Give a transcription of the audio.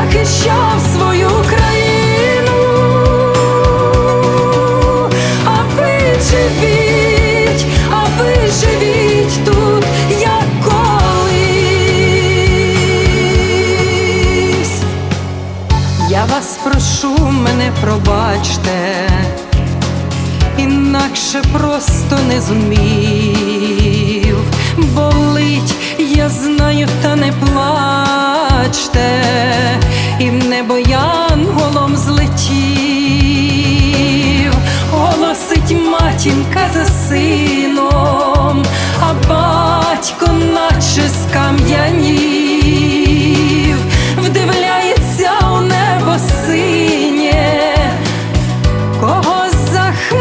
Захищав свою країну, а ви живіть, а ви живіть тут, як колись. Я вас прошу, мене пробачте, інакше просто не зумів. Янголом злетів, голосить матінка